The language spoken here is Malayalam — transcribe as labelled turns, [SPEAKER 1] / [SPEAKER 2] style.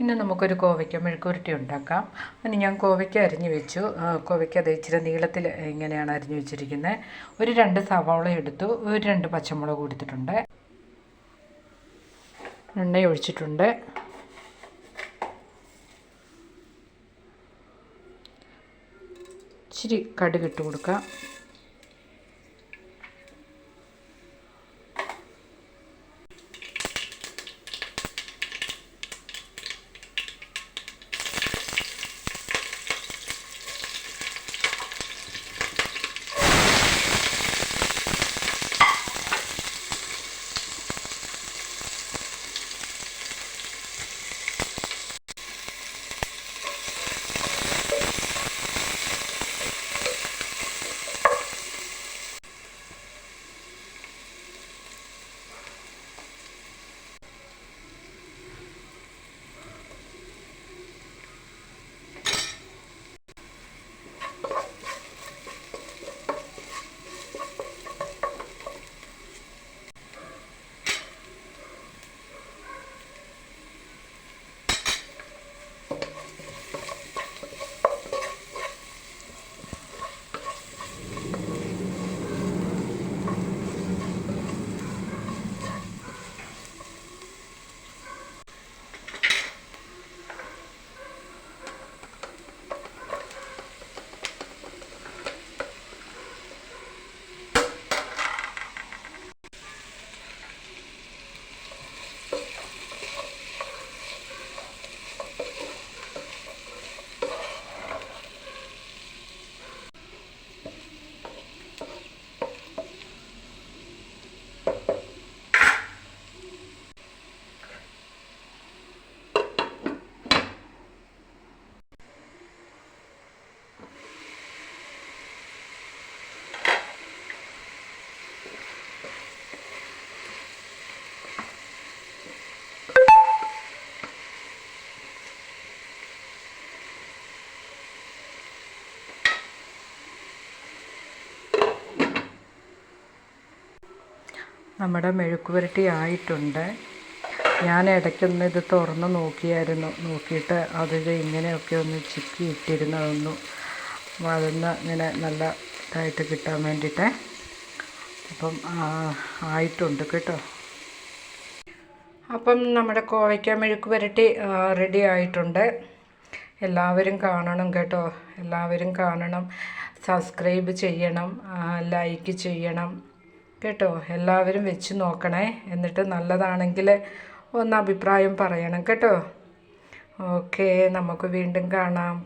[SPEAKER 1] ഇന്ന് നമുക്കൊരു കോവയ്ക്ക മെഴുക്കുരുട്ടി ഉണ്ടാക്കാം. അതിന് ഞാൻ കോവയ്ക്ക അരിഞ്ഞു വെച്ചു. കോവയ്ക്ക അത് ഇച്ചിരി നീളത്തിൽ ഇങ്ങനെയാണ് അരിഞ്ഞു വെച്ചിരിക്കുന്നത് ഒരു രണ്ട് സവാള എടുത്തു. ഒരു രണ്ട് പച്ചമുളക് കൊടുത്തിട്ടുണ്ട് എണ്ണ ഒഴിച്ചിട്ടുണ്ട്. ഇച്ചിരി കടുക് ഇട്ട് കൊടുക്കാം. നമ്മുടെ മെഴുക്ക് പുരട്ടി ആയിട്ടുണ്ട്. ഞാൻ ഇടയ്ക്കൊന്ന് ഇത് തുറന്ന് നോക്കിയായിരുന്നു. നോക്കിയിട്ട് അതിൽ ഇങ്ങനെയൊക്കെ ഒന്ന് ചിക്കി ഇട്ടിരുന്നു അതൊന്ന് ഇങ്ങനെ നല്ല ഇതായിട്ട് കിട്ടാൻ വേണ്ടിയിട്ട്. അപ്പം ആയിട്ടുണ്ട് കേട്ടോ. അപ്പം നമ്മുടെ കോവയ്ക്ക മെഴുക്ക് പുരട്ടി റെഡി ആയിട്ടുണ്ട്. എല്ലാവരും കാണണം കേട്ടോ. എല്ലാവരും കാണണം. സബ്സ്ക്രൈബ് ചെയ്യണം. ലൈക്ക് ചെയ്യണം. കേട്ടോ എല്ലാവരും വെച്ച് നോക്കണേ. എന്നിട്ട് നല്ലതാണെങ്കിൽ ഒന്ന് അഭിപ്രായം പറയണം കേട്ടോ. ഓക്കെ നമുക്ക് വീണ്ടും കാണാം.